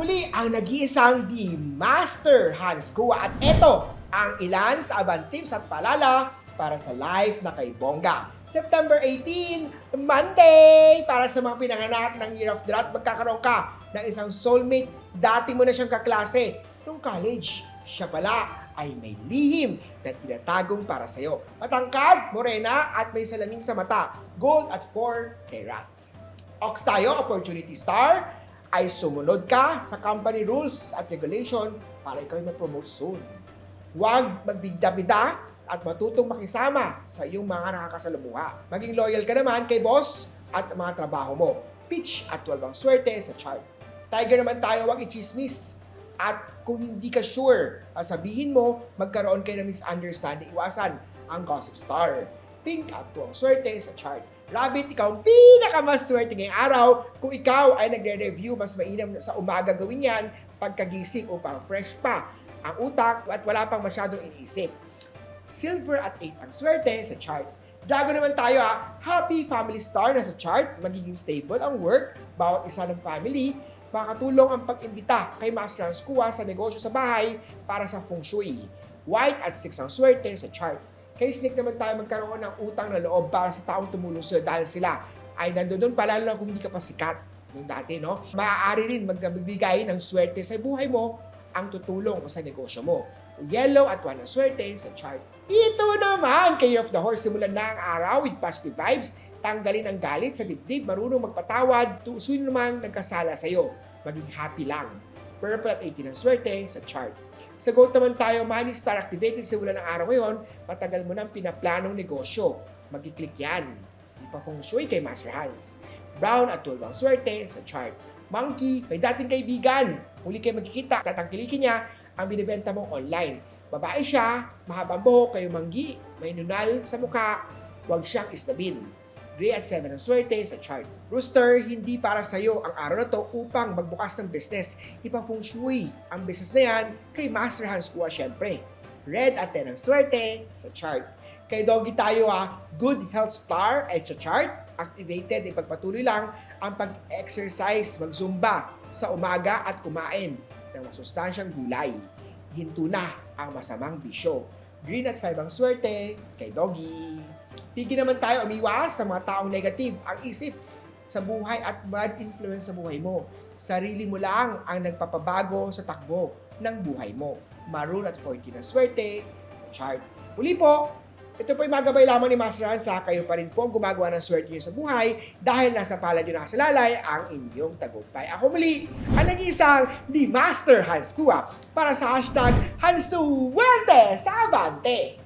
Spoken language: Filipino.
muli ang nag-iisang di Master Hans Kua. At ito ang ilan sa Aban Tips at paalala para sa live na kay Bongga. September 18, Monday! Para sa mga pinanganak ng Year of the Rat, magkakaroon ka ng isang soulmate. Dati mo na siyang kaklase nung college. Siya pala ay may lihim na tinatagong para sa'yo. Matangkad, morena, at may salamin sa mata. Gold at 4 karat. Ox tayo, Opportunity Star, ay sumunod ka sa company rules at regulation para ikaw ay mag-promote soon. Huwag magbigda-bida at matutong makisama sa iyong mga nakakasalamuha. Maging loyal ka naman kay boss at mga trabaho mo. Pitch at 12 ang swerte sa chart. Tiger naman tayo, huwag i-chismis. At kung hindi ka sure, sabihin mo, magkaroon kayo ng misunderstanding, iwasan ang gossip star. Pink at 2 ang swerte sa chart. Rabbit, ikaw ang pinakamaswerte ngayong araw. Kung ikaw ay nagre-review, mas mainam na sa umaga gawin yan pagkagising upang fresh pa ang utak at wala pang masyadong iniisip. Silver at 8 ang swerte sa chart. Dragon naman tayo ha. Happy family star na sa chart. Magiging stable ang work. Bawat isa ng family. Makatulong ang pag-imbita kay Master Hans Kua sa negosyo sa bahay para sa feng shui. White at 6 ang swerte sa chart. Kay Snake naman tayo magkaroon ng utang na loob para sa taong tumulong sa'yo dahil sila ay nandoon pa lalo na kung hindi ka pa sikat nung dati, no? Maaari rin magbibigay ng swerte sa buhay mo ang tutulong sa negosyo mo. Yellow at 1 ang swerte sa chart. Ito naman, kay of the horse, simulan na ang araw with positive vibes, tanggalin ang galit sa dibdib, marunong magpatawad, tusuin namang nagkasala sa'yo. Maging happy lang. Purple at 18 ang swerte sa chart. Sa goat naman tayo, money star activated simulan ng araw ngayon, matagal mo nang pinaplanong negosyo. Magkiklik yan. Di pa feng shui kay Master Hans. Brown at 12 ang swerte sa chart. Monkey, may dating kaibigan. Muli kayo magkikita, tatangkilikin niya ang binibenta mong online. Babae siya, mahabang buhok, kayo manggi, may nunal sa mukha, huwag siyang istabin. Gray at 7 ang swerte sa chart. Rooster, hindi para sa'yo ang araw na to upang magbukas ng business. Ipang feng shui ang business na yan kay Master Hans Kua syempre. Red at 10 ang swerte sa chart. Kay Doggy tayo ha, good health star ay sa chart. Activated, ipagpatuloy lang ang pag-exercise, mag-zumba sa umaga at kumain ng masustansyang gulay. Hinto na ang masamang bisyo. Green at 5 ang swerte kay Doggy. Pigi naman tayo umiwas sa mga taong negative ang isip sa buhay at bad influence sa buhay mo. Sarili mo lang ang nagpapabago sa takbo ng buhay mo. Maroon at 14 ang swerte sa chart. Uli po, ito po yung magabay lamang ni Master Hansa. Kayo pa rin po ang gumagawa ng swerte niyo sa buhay dahil nasa palad nyo nakasalalay ang inyong tagumpay. Ako muli, ang nag-iisang ni Master Hans Kua para sa hashtag Hansuwerte sa Abante.